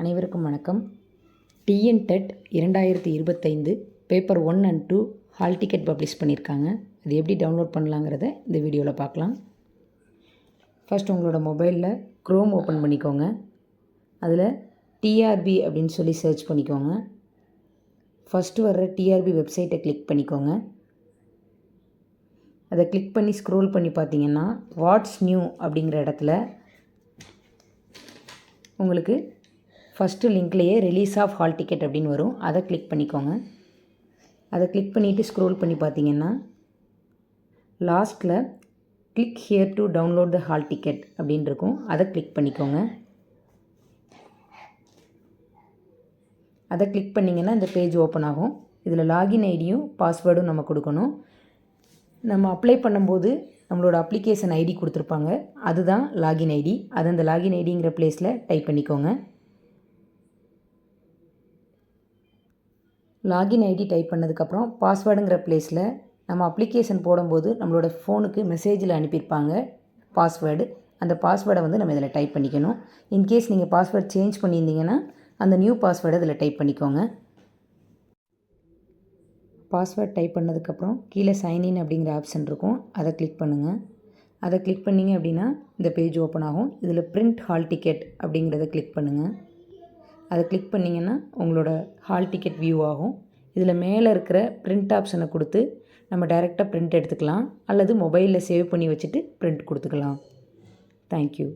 அனைவருக்கும் வணக்கம். TN TET இரண்டாயிரத்தி இருபத்தைந்து paper one and two hall ticket publish பண்ணியிருக்காங்க. அது எப்படி டவுன்லோட் பண்ணலாங்கிறத இந்த வீடியோவில் பார்க்கலாம். ஃபஸ்ட் உங்களோட மொபைலில் க்ரோம் ஓப்பன் பண்ணிக்கோங்க. அதில் டிஆர்பி அப்படின்னு சொல்லி சர்ச் பண்ணிக்கோங்க. ஃபஸ்ட்டு வர்ற டிஆர்பி வெப்சைட்டை கிளிக் பண்ணிக்கோங்க. அதை கிளிக் பண்ணி ஸ்க்ரோல் பண்ணி பார்த்தீங்கன்னா வாட்ஸ் நியூ அப்படிங்கிற இடத்துல உங்களுக்கு ஃபஸ்ட்டு லிங்க்லேயே ரிலீஸ் ஆஃப் ஹால் டிக்கெட் அப்படின்னு வரும். அதை கிளிக் பண்ணிக்கோங்க. அதை கிளிக் பண்ணிவிட்டு ஸ்க்ரோல் பண்ணி பார்த்தீங்கன்னா லாஸ்ட்டில் click here to download the hall ticket அப்படின்னு இருக்கும். அதை கிளிக் பண்ணிக்கோங்க. அதை கிளிக் பண்ணிங்கன்னா இந்த பேஜ் ஓப்பன் ஆகும். இதில் லாகின் ஐடியும் பாஸ்வேர்டும் நம்ம கொடுக்கணும். நம்ம அப்ளை பண்ணும்போது நம்மளோட அப்ளிகேஷன் ஐடி கொடுத்துருப்பாங்க. அதுதான் லாகின் ஐடி அது அந்த லாகின் ஐடிங்கிற ப்ளேஸில் டைப் பண்ணிக்கோங்க. லாகின் ஐடி டைப் பண்ணதுக்கப்புறம் பாஸ்வேர்டுங்கிற ப்ளேஸில் நம்ம அப்ளிகேஷன் போடும்போது நம்மளோட ஃபோனுக்கு மெசேஜில் அனுப்பியிருப்பாங்க. பாஸ்வேர்டு அந்த பாஸ்வேர்டை வந்து நம்ம இதில் டைப் பண்ணிக்கணும். இன்கேஸ் நீங்கள் பாஸ்வேர்டு சேஞ்ச் பண்ணியிருந்தீங்கன்னா அந்த நியூ பாஸ்வேர்டை இதில் டைப் பண்ணிக்கோங்க. பாஸ்வேர்ட் டைப் பண்ணதுக்கப்புறம் கீழே சைன்இன் அப்படிங்கிற ஆப்ஷன் இருக்கும். அதை கிளிக் பண்ணுங்கள் அதை கிளிக் பண்ணிங்க அப்படின்னா இந்த பேஜ் ஓப்பன் ஆகும். இதில் பிரிண்ட் ஹால் டிக்கெட் அப்படிங்கிறத கிளிக் பண்ணுங்கள் அதை கிளிக் பண்ணிங்கன்னா உங்களோட ஹால் டிக்கெட் வியூ ஆகும். இதில் மேலே இருக்கிற பிரிண்ட் ஆப்ஷனை கொடுத்து நம்ம டைரெக்டாக பிரிண்ட் எடுத்துக்கலாம். அல்லது மொபைலில் சேவ் பண்ணி வச்சுட்டு பிரிண்ட் கொடுத்துக்கலாம். தேங்க்யூ